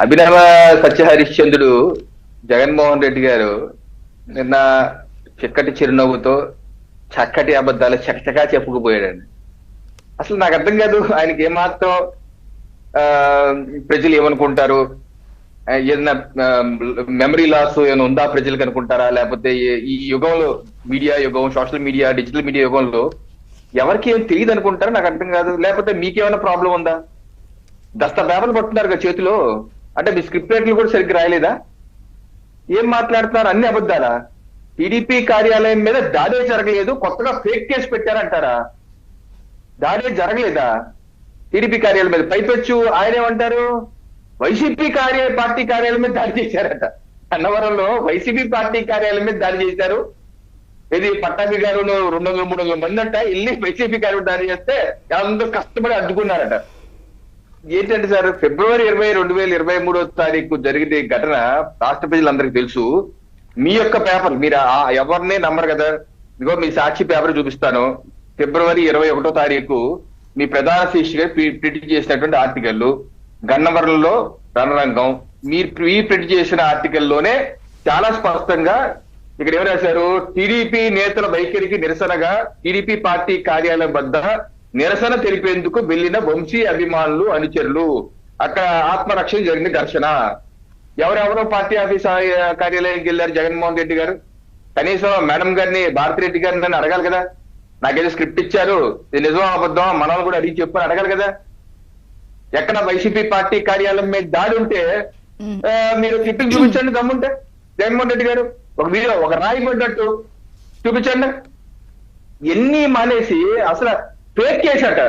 అభినవ సత్యహరిశ్చంద్రుడు జగన్మోహన్ రెడ్డి గారు నిన్న చిక్కటి చిరునవ్వుతో చక్కటి అబద్ధాలు చకచకా చెప్పుకుపోయాడండి. అసలు నాకు అర్థం కాదు ఆయనకి ఏమాత్రం ఆ, ప్రజలు ఏమనుకుంటారు? ఏదైనా మెమరీ లాస్ ఏమైనా ఉందా ప్రజలకు అనుకుంటారా? లేకపోతే ఈ- ఈ యుగంలో మీడియా యుగం సోషల్ మీడియా డిజిటల్ మీడియా యుగంలో ఎవరికి ఏం తెలియదు అనుకుంటారో నాకు అర్థం కాదు. లేకపోతే మీకేమైనా ప్రాబ్లం ఉందా? దస్త పేపర్లు పట్టున్నారు కదా చేతిలో. అంటే మీ స్క్రిప్ట్ రైటర్లు కూడా సరిగ్గా రాయలేదా? ఏం మాట్లాడుతున్నారు? అన్ని అబద్ధాలా? టీడీపీ కార్యాలయం మీద దాడే జరగలేదు కొత్తగా ఫేక్ కేసు పెట్టారంటారా? దాడే జరగలేదా? టీడీపీ కార్యాలయం మీద పైపెచ్చు ఆయన ఏమంటారు? వైసీపీ కార్య పార్టీ కార్యాలయం మీద దాడి చేశారట. అన్నవరంలో వైసీపీ పార్టీ కార్యాలయం మీద దాడి చేశారు. ఇది పట్టాభి గారు రెండు వందల మూడు వందల మంది అంట వెళ్ళి వైసీపీ కార్యాలయం దాడి చేస్తే అందరూ కష్టపడి అడ్డుకున్నారట. ఏంటంటే సార్ ఫిబ్రవరి ఇరవై రెండు వేల ఇరవై మూడో తారీఖు జరిగిన ఘటన రాష్ట్ర ప్రజలందరికీ తెలుసు. మీ యొక్క పేపర్ మీరు ఆ- నమ్మరు కదా? ఇదిగో మీ సాక్షి పేపర్ చూపిస్తాను. ఫిబ్రవరి ఇరవై ఒకటో తారీఖు మీ ప్రధాన శీర్షిక ప్రింట్ చేసినటువంటి ఆర్టికల్ గన్నవరంలో రణరంగం. మీరు ప్రీ ప్రింట్ చేసిన ఆర్టికల్లోనే చాలా స్పష్టంగా ఇక్కడ ఏం రాశారు? టీడీపీ నేతల వైఖరికి నిరసనగా టీడీపీ పార్టీ కార్యాలయం వద్ద నిరసన తెలిపేందుకు వెళ్ళిన వంశీ అభిమానులు అనుచరులు అక్కడ ఆత్మరక్షణ జరిగిన ఘర్షణ. ఎవరెవరో పార్టీ ఆఫీస్ కార్యాలయానికి వెళ్ళారు జగన్మోహన్ రెడ్డి గారు. కనీసం మేడం గారిని భారతి రెడ్డి గారిని నన్ను అడగాలి కదా. నాకేదో స్క్రిప్ట్ ఇచ్చారు. ఇది నిజం అబద్ధం మనల్ని కూడా అడిగి చెప్పని అడగాలి కదా. ఎక్కడ వైసీపీ పార్టీ కార్యాలయం మీద దాడి ఉంటే మీరు క్లిప్పింగ్ చూపించండి దమ్ముంటే. జగన్మోహన్ రెడ్డి గారు ఒక వీడియో ఒక రాయి పడ్డట్టు. చూపించండి. ఎన్ని మానేసి అసలు ఫేక్ కేసు అట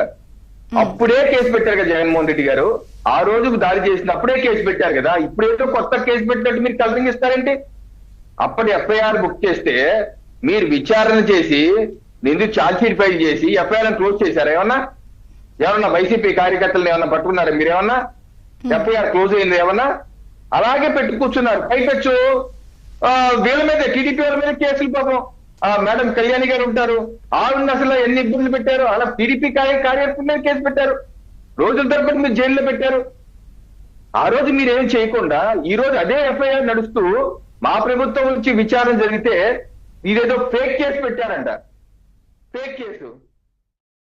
అప్పుడే కేసు పెట్టారు కదా జగన్మోహన్ రెడ్డి గారు. ఆ రోజు దాడి చేసినప్పుడే కేసు పెట్టారు కదా. ఇప్పుడేదో కొత్త కేసు పెట్టినట్టు మీరు కలరింగ్ ఇస్తారేంటి అప్పటి ఎఫ్ఐఆర్ బుక్ చేస్తే మీరు విచారణ చేసి నిందు ఛార్జ్ షీట్ ఫైల్ చేసి ఎఫ్ఐఆర్ క్లోజ్ చేశారా? ఏమన్నా? ఏమన్నా వైసీపీ కార్యకర్తలను ఏమన్నా పట్టుకున్నారా మీరేమన్నా ఎఫ్ఐఆర్ క్లోజ్ అయింది? ఏమన్నా? అలాగే పెట్టి కూర్చున్నారు. పైపెచ్చు ఆ, వీళ్ళ మీద టీడీపీ వాళ్ళ మీద కేసులు పాపం. ఆ మేడం కళ్యాణి గారు ఉంటారు. ఆవిడ అసలు ఎన్ని ఇబ్బందులు పెట్టారు? అలా టీడీపీ కార్య కార్యకర్తల మీద కేసు పెట్టారు. రోజుల తరబడి మీరు జైల్లో పెట్టారు. ఆ రోజు మీరేం చేయకుండా ఈ రోజు అదే ఎఫ్ఐఆర్ నడుస్తూ మా ప్రభుత్వం నుంచి విచారణ జరిగితే ఇదేదో ఫేక్ కేసు పెట్టారంట. Fake case